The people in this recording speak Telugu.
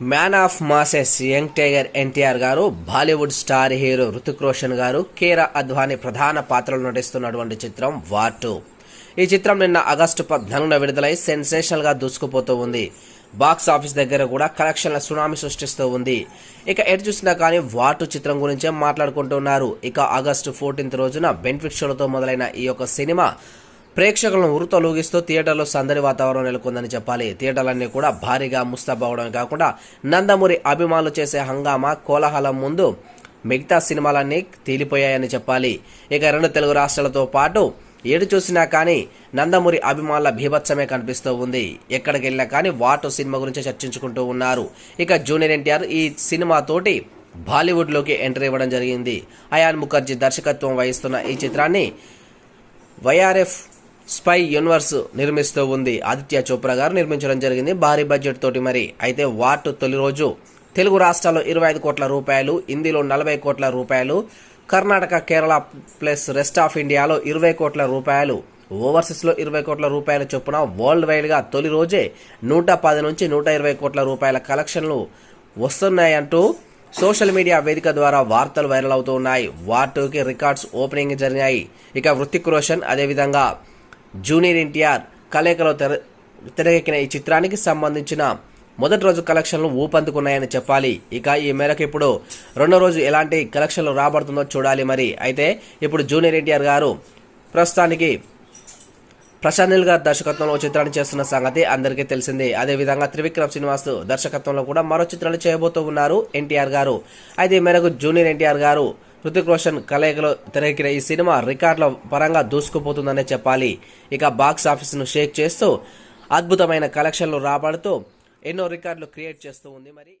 Man of masses young tiger NTR గారు Bollywood star hero Hrithik Roshan గారు కీరా అద్వానీ ప్రధాన పాత్రలు నటిస్తున్నటువంటి చిత్రం వార్ టూ. ఈ చిత్రం నిన్న ఆగస్టు పద్నాలుగున విడుదలై సెన్సేషనల్గా దూసుకుపోతూ ఉంది. బాక్స్ ఆఫీస్ దగ్గర కూడా కలెక్షన్ల సునామీ సృష్టిస్తూ ఉంది. ఇక ఎటు చూసినా కానీ వాటు చిత్రం గురించే మాట్లాడుకుంటున్నారు. ఇక ఆగస్టు ఫోర్టీన్త్ రోజున బెనిఫిట్ షోలతో మొదలైన ఈ యొక్క సినిమా ప్రేక్షకులను ఉరుతలూగిస్తూ థియేటర్లో సందడి వాతావరణం నెలకొందని చెప్పాలి. థియేటర్లన్నీ కూడా భారీగా ముస్తాబవడమే కాకుండా నందమూరి అభిమానులు చేసే హంగామా కోలాహలం ముందు మిగతా సినిమాలన్నీ తేలిపోయాయని చెప్పాలి. ఇక రెండు తెలుగు రాష్ట్రాలతో పాటు ఏడు చూసినా కానీ నందమూరి అభిమానుల భీభత్సమే కనిపిస్తూ ఉంది. ఎక్కడికి వెళ్ళినా కానీ వాటు సినిమా గురించి చర్చించుకుంటూ ఉన్నారు. ఇక జూనియర్ ఎన్టీఆర్ ఈ సినిమాతోటి బాలీవుడ్లోకి ఎంట్రీ ఇవ్వడం జరిగింది. అయాన్ ముఖర్జీ దర్శకత్వం వహిస్తున్న ఈ చిత్రాన్ని వైఆర్ఎఫ్ స్పై యూనివర్స్ నిర్మిస్తూ ఉంది. ఆదిత్య చోప్రా గారు నిర్మించడం జరిగింది. భారీ బడ్జెట్ తోటి మరి. అయితే వాట్ తొలి రోజు తెలుగు రాష్ట్రాల్లో ఇరవై ఐదు కోట్ల రూపాయలు హిందీలో నలభై కోట్ల రూపాయలు Karnataka Kerala plus rest of ఇండియాలో ఇరవై కోట్ల రూపాయలు ఓవర్సీస్లో ఇరవై కోట్ల రూపాయల చొప్పున వరల్డ్ వైడ్గా తొలి రోజే నూట పది నుంచి నూట ఇరవై కోట్ల రూపాయల కలెక్షన్లు వస్తున్నాయంటూ సోషల్ మీడియా వేదిక ద్వారా వార్తలు వైరల్ అవుతూ ఉన్నాయి. వాటికి రికార్డ్స్ ఓపెనింగ్ జరిగాయి. ఇక వృత్తిక్ రోషన్ అదేవిధంగా జూనియర్ ఎన్టీఆర్ కలయికలో తెర తెరకెక్కిన ఈ చిత్రానికి సంబంధించిన మొదటి రోజు కలెక్షన్లు ఊపందుకున్నాయని చెప్పాలి. ఇక ఈ మేరకు ఇప్పుడు రెండో రోజు ఎలాంటి కలెక్షన్లు రాబడుతుందో చూడాలి మరి. అయితే ఇప్పుడు జూనియర్ ఎన్టీఆర్ గారు ప్రస్తుతానికి ప్రశాంత్ నీల్ గారు దర్శకత్వంలో చిత్రాన్ని చేస్తున్న సంగతి అందరికీ తెలిసిందే. అదేవిధంగా త్రివిక్రమ్ శ్రీనివాస్ దర్శకత్వంలో కూడా మరో చిత్రాన్ని చేయబోతూ ఉన్నారు ఎన్టీఆర్ గారు. అయితే ఈ మేరకు జూనియర్ ఎన్టీఆర్ గారు హృతిక్ రోషన్ కలయికలో తెరకెక్కిన ఈ సినిమా రికార్డుల పరంగా దూసుకుపోతుందనే చెప్పాలి. ఇక బాక్స్ ఆఫీస్ను షేక్ చేస్తూ అద్భుతమైన కలెక్షన్లు రాబడుతూ ఎన్నో రికార్డులు క్రియేట్ చేస్తూ ఉంది. మరి